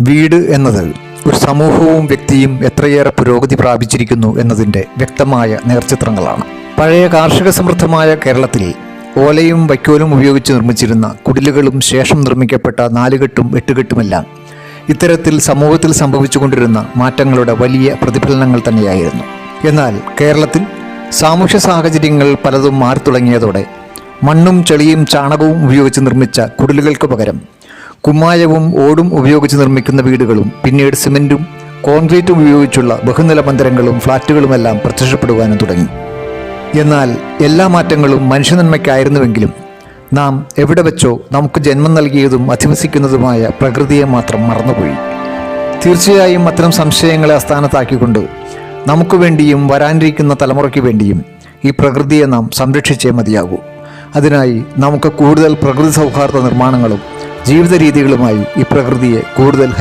വീട് എന്നത് ഒരു സമൂഹവും വ്യക്തിയും എത്രയേറെ പുരോഗതി പ്രാപിച്ചിരിക്കുന്നു എന്നതിന്റെ വ്യക്തമായ നേർചിത്രങ്ങളാണ്. പഴയ കാർഷിക സമൃദ്ധമായ കേരളത്തിൽ ഓലയും വൈക്കോലും ഉപയോഗിച്ച് നിർമ്മിച്ചിരുന്ന കുടിലുകളും ശേഷം നിർമ്മിക്കപ്പെട്ട നാലുകെട്ടും എട്ടുകെട്ടുമെല്ലാം ഇത്തരത്തിൽ സമൂഹത്തിൽ സംഭവിച്ചുകൊണ്ടിരുന്ന മാറ്റങ്ങളുടെ വലിയ പ്രതിഫലനങ്ങൾ തന്നെയായിരുന്നു. എന്നാൽ കേരളത്തിൽ സാമൂഹ്യ സാഹചര്യങ്ങൾ പലതും മാറി തുടങ്ങിയതോടെ മണ്ണും ചെളിയും ചാണകവും ഉപയോഗിച്ച് നിർമ്മിച്ച കുടിലുകൾക്ക് പകരം കുമ്മായവും ഓടും ഉപയോഗിച്ച് നിർമ്മിക്കുന്ന വീടുകളും പിന്നീട് സിമെന്റും കോൺക്രീറ്റും ഉപയോഗിച്ചുള്ള ബഹുനില മന്ദിരങ്ങളും ഫ്ളാറ്റുകളുമെല്ലാം പ്രത്യക്ഷപ്പെടുവാനും തുടങ്ങി. എന്നാൽ എല്ലാ മാറ്റങ്ങളും മനുഷ്യനന്മയ്ക്കായിരുന്നുവെങ്കിലും നാം എവിടെ വെച്ചോ നമുക്ക് ജന്മം നൽകിയതും അധിവസിക്കുന്നതുമായ പ്രകൃതിയെ മാത്രം മറന്നുപോയി. തീർച്ചയായും അത്തരം സംശയങ്ങളെ അസ്ഥാനത്താക്കിക്കൊണ്ട് നമുക്ക് വേണ്ടിയും വരാനിരിക്കുന്ന തലമുറയ്ക്ക് വേണ്ടിയും ഈ പ്രകൃതിയെ നാം സംരക്ഷിച്ചേ മതിയാകൂ. അതിനായി നമുക്ക് കൂടുതൽ പ്രകൃതി സൗഹാർദ്ദ നിർമ്മാണങ്ങളും ജീവിത രീതികളുമായി ഈ പ്രകൃതിയെ കൂടുതൽ